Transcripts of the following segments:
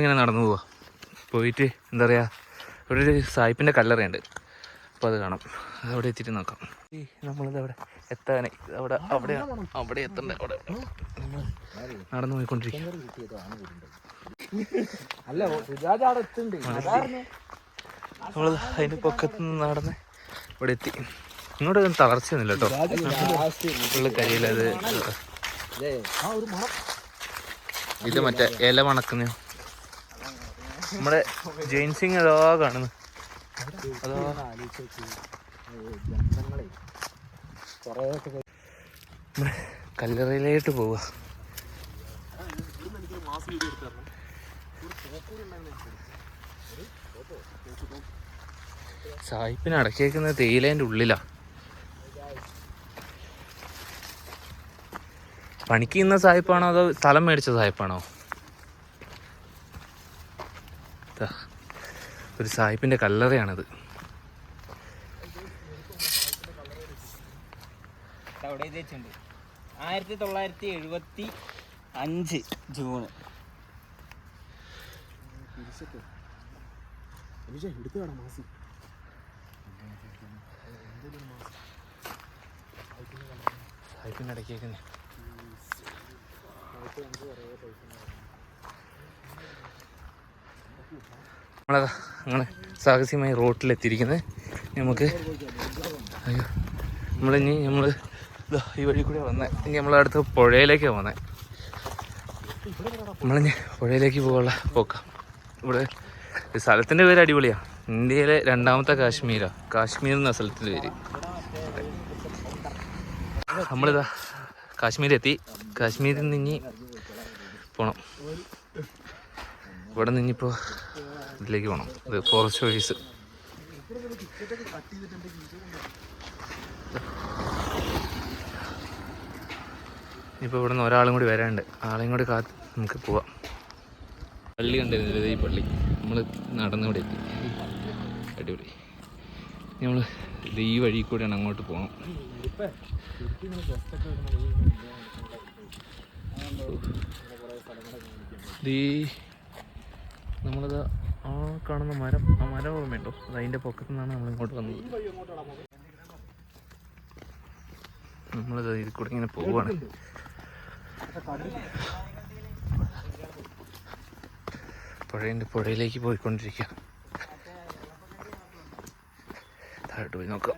ഇങ്ങനെ നടന്നു പോവാ. പോയിട്ട് എന്താ പറയുക ഇവിടെ ഒരു സായിപ്പിന്റെ കല്ലറയുണ്ട്. അപ്പോൾ അത് കാണാം. അവിടെ എത്തിയിട്ട് നോക്കാം. ഈ നമ്മളിത് അവിടെ എത്താനെ അവിടെ അവിടെ അവിടെ എത്തണ്ടേ? അവിടെ. നടന്നു പോയിക്കൊണ്ടിരിക്കും. നമ്മൾ അതിന്റെ പൊക്കത്ത് നിന്ന് നടന്ന് ഇവിടെ എത്തി. ഇങ്ങോട്ട് തളർച്ചയൊന്നുമില്ല കേട്ടോ. ഫുള്ള് കരിയിലത് ഇത് മറ്റേ ഇല മണക്കുന്ന നമ്മുടെ ജെയിൻ സിംഗ് അതോ? കാണുന്നു അതോ കല്ലറയിലേക്ക് പോവുക സായിപ്പിന് തേയിലേന്റെ ഉള്ളിലാ. പണിക്ക് ഇന്ന സായിപ്പാണോ അതോ സ്ഥലം മേടിച്ച സായിപ്പാണോ? ഒരു സായിപ്പിന്റെ കല്ലറയാണിത്. ആയിരത്തി തൊള്ളായിരത്തി എഴുപത്തി അഞ്ച് ജൂൺ മാസി സായിപ്പിന്റെ അടക്കിയേക്കുന്നേ നമ്മളതാ അങ്ങനെ സാഹസികമായി റോട്ടിലെത്തിയിരിക്കുന്നത് നമുക്ക് അയ്യോ നമ്മളിനി നമ്മൾ ഈ വഴി കൂടെ വന്നത് ഇനി നമ്മളടുത്ത് പുഴയിലേക്കാണ് വന്നത് നമ്മളിനി പുഴയിലേക്ക് പോകാനുള്ള പോക്കാം. ഇവിടെ സ്ഥലത്തിന്റെ പേര് അടിപൊളിയാണ് ഇന്ത്യയിലെ രണ്ടാമത്തെ കാശ്മീരാണ് കാശ്മീർ എന്ന സ്ഥലത്തിന്റെ പേര്. നമ്മളിതാ കാശ്മീരെത്തി. കാശ്മീരിൽ നിന്ന് പോണം. ഇവിടെ നിന്നിപ്പോൾ ഇതിലേക്ക് പോകണം ഇത് ഫോറസ്റ്റ് ഓഫീസ് ഇപ്പോൾ ഇവിടെ നിന്ന് ഒരാളും കൂടി വരാനുണ്ട്. ആളെയും കൂടി കാത്ത് നമുക്ക് പോവാം. പള്ളി കണ്ടിരുന്നില്ല ഈ പള്ളി. നമ്മൾ നടന്നിവിടെ എത്തി. അടിപൊളി. നമ്മൾ ഇത് ഈ വഴി കൂടെയാണ് അങ്ങോട്ട് പോകണം ഇത് നമ്മളിത് കാണുന്ന മരം ആ മരം ഓർമ്മയുണ്ടോ? അത് അതിന്റെ പൊക്കത്തു നിന്നാണ് നമ്മൾ ഇങ്ങോട്ട് വന്നത്. നമ്മളിത് ഇതിൽ കൂടെ ഇങ്ങനെ പോവാണ്. പുഴേന്റെ പുഴയിലേക്ക് പോയിക്കൊണ്ടിരിക്കുക താഴോട്ട് പോയി നോക്കാം.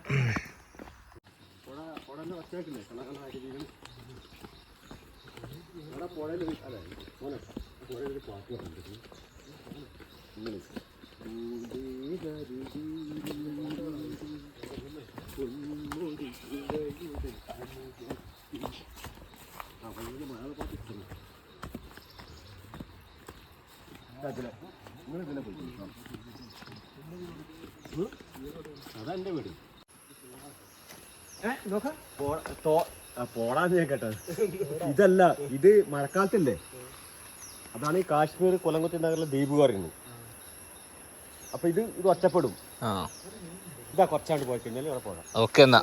അതെന്റെ വീട് പോടാന്ന് ഞാൻ ഇതല്ല ഇത് മഴക്കാലത്തല്ലേ? അതാണ് ഈ കാശ്മീർ കൊലംകുത്തി നഗറിലെ ദ്വീപ് പറയുന്നത്. അപ്പൊ ഇത് ഇത് ഒറ്റപ്പെടും. ആ. ഇതാ കുറച്ചാണ്ട് പോയി കഴിഞ്ഞാൽ ഇവിടെ പോകാം. ഓക്കെ എന്നാ.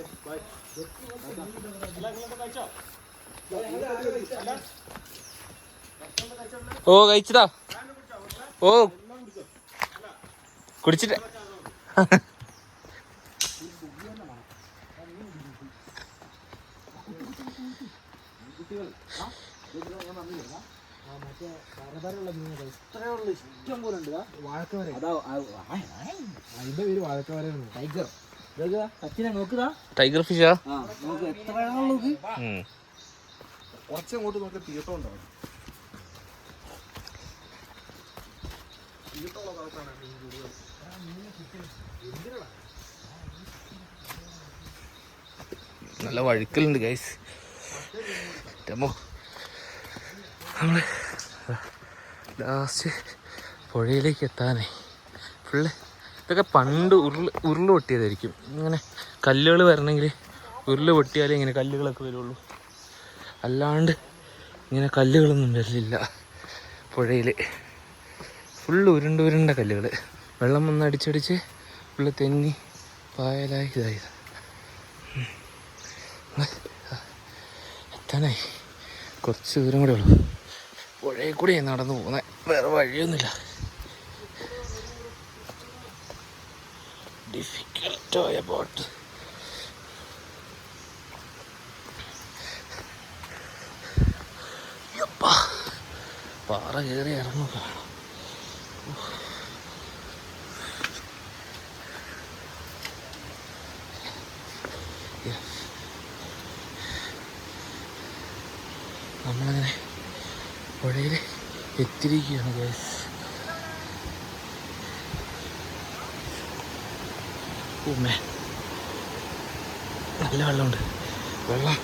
ഓ കഴിച്ചതാ ഓ. കുടിച്ചിട്ട്. ഇഷ്ടം പോലെ ഉണ്ട് വാഴക്കവര. അതിന്റെ പേര് വാഴക്കവരാണ് ടൈഗർ. ടൈഗർ ഫിഷാ? നോക്ക് നല്ല വഴുക്കലുണ്ട് ഗൈസ് രമോ നമ്മൾ ലാസ്റ്റ് പുഴയിലേക്ക് എത്താനേ. ഫുള്ള് ഇതൊക്കെ പണ്ട് ഉരുൾ ഉരുൾ പൊട്ടിയതായിരിക്കും. ഇങ്ങനെ കല്ലുകൾ വരണമെങ്കിൽ ഉരുൾ പൊട്ടിയാലേ ഇങ്ങനെ കല്ലുകളൊക്കെ വരുള്ളൂ. അല്ലാണ്ട് ഇങ്ങനെ കല്ലുകളൊന്നും വരില്ല പുഴയിൽ ഫുള്ള് ഉരുണ്ട ഉരുണ്ട കല്ലുകൾ വെള്ളം വന്ന് അടിച്ചടിച്ച് ഫുള്ള് തെന്നി പായലായി ഇതായി. എത്താനായി. കുറച്ച് ദൂരം കൂടെ ഉള്ളു. പുഴയിൽ കൂടി നടന്നു പോകുന്നത് വേറെ വഴിയൊന്നുമില്ല. ഡിഫിക്കൽട്ടായ ബോട്ട് പാറ കയറി ഇറങ്ങു. നമ്മളങ്ങനെ പുഴയിൽ എത്തിയിരിക്കുകയാണ് ഗ്യാസ് ഉമ്മേ നല്ല വെള്ളമുണ്ട്. വെള്ളം.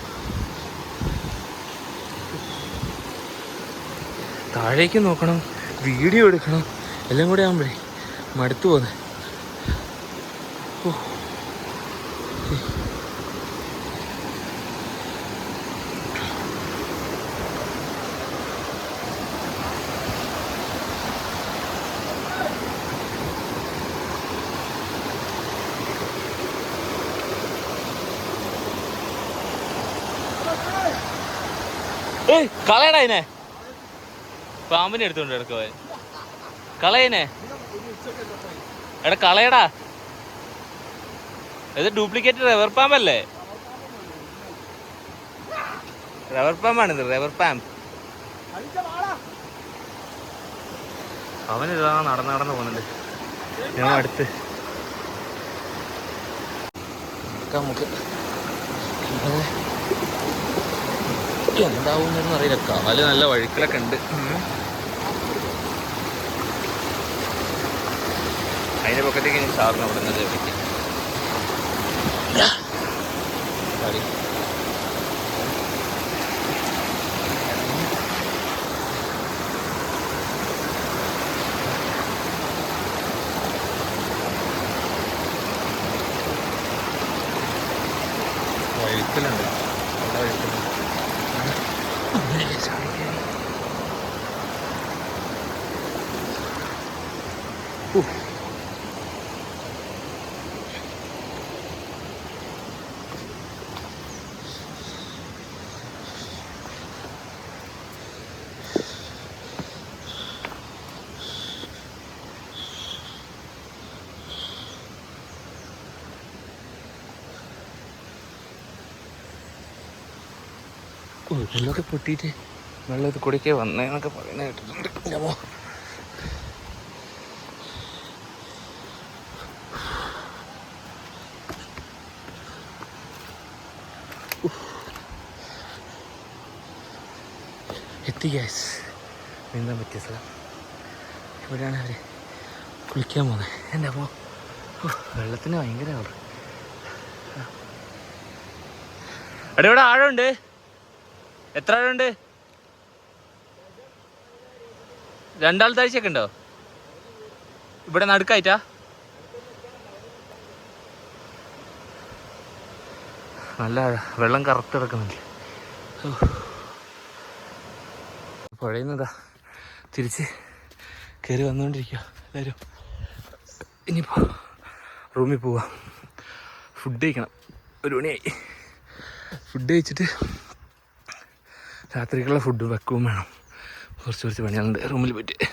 താഴേക്ക് നോക്കണം വീഡിയോ എടുക്കണം എല്ലാം കൂടെ ആകുമ്പോഴേ മടുത്തു പോന്നെ. ഓ. ഏയ് കളയടാ ഇതിനെ പാമ്പിനെ എടുത്തോണ്ട് കിടക്കവൻ കളയനെ എടാ കളയടാ. ഇത് ഡ്യൂപ്ലിക്കേറ്റ് റബ്ബർ പാമ്പല്ലേ റബ്ബർ പാമ്പാണിത് റബ്ബർ പാമ്പ്. അവൻ ഇതാ നടന്ന് നടന്ന് പോകുന്നുണ്ട്. ഞാൻ അടുത്ത്. നമുക്ക് ഇവിടെ എന്താവുന്നൊന്നും അറിയില്ല. കാൽ നല്ല വഴുക്കലൊക്കെ ഉണ്ട്. ഉം. അതിന്റെ പൊക്കത്തേക്ക് ഞാൻ സാറിന് വിടുന്നത് എവിടേക്ക് ചാടി. വഴുക്കലുണ്ട് നല്ല വഴുക്കലുണ്ട് അങ്ങനെ ഉരുളൊക്കെ പൊട്ടിയിട്ട് വെള്ളത്തിൽ കുടിക്കേ വന്നേന്നൊക്കെ പറയുന്ന കേട്ടിട്ടുണ്ട്. ഞമ്മോ എത്തി ഗ്യാസ് നീന്താൻ പറ്റിയ സ്ഥലം. ഇവിടെയാണ് അവർ കുളിക്കാൻ പോകുന്നത് എന്റെ അപ്പോൾ വെള്ളത്തിന് ഭയങ്കര എടാ ഇവിടെ ആഴമുണ്ട്. എത്ര ആളുണ്ട്? രണ്ടാൾ താഴ്ചയൊക്കെ ഉണ്ടോ? ഇവിടെ നടുക്കായിട്ടാ? നല്ല വെള്ളം കറക്റ്റ് കിടക്കുന്നില്ല പുഴയുന്നതാ തിരിച്ച് കയറി വന്നുകൊണ്ടിരിക്കുക എല്ലാവരും ഇനിയിപ്പോൾ റൂമിൽ പോവാം. ഫുഡ് കഴിക്കണം. ഒരു മണിയായി. ഫുഡ് കഴിച്ചിട്ട് രാത്രിക്കുള്ള ഫുഡ് വെക്കുകയും വേണം. കുറച്ച് കുറച്ച് പണികളുണ്ട്. റൂമിൽ പോയിട്ട്.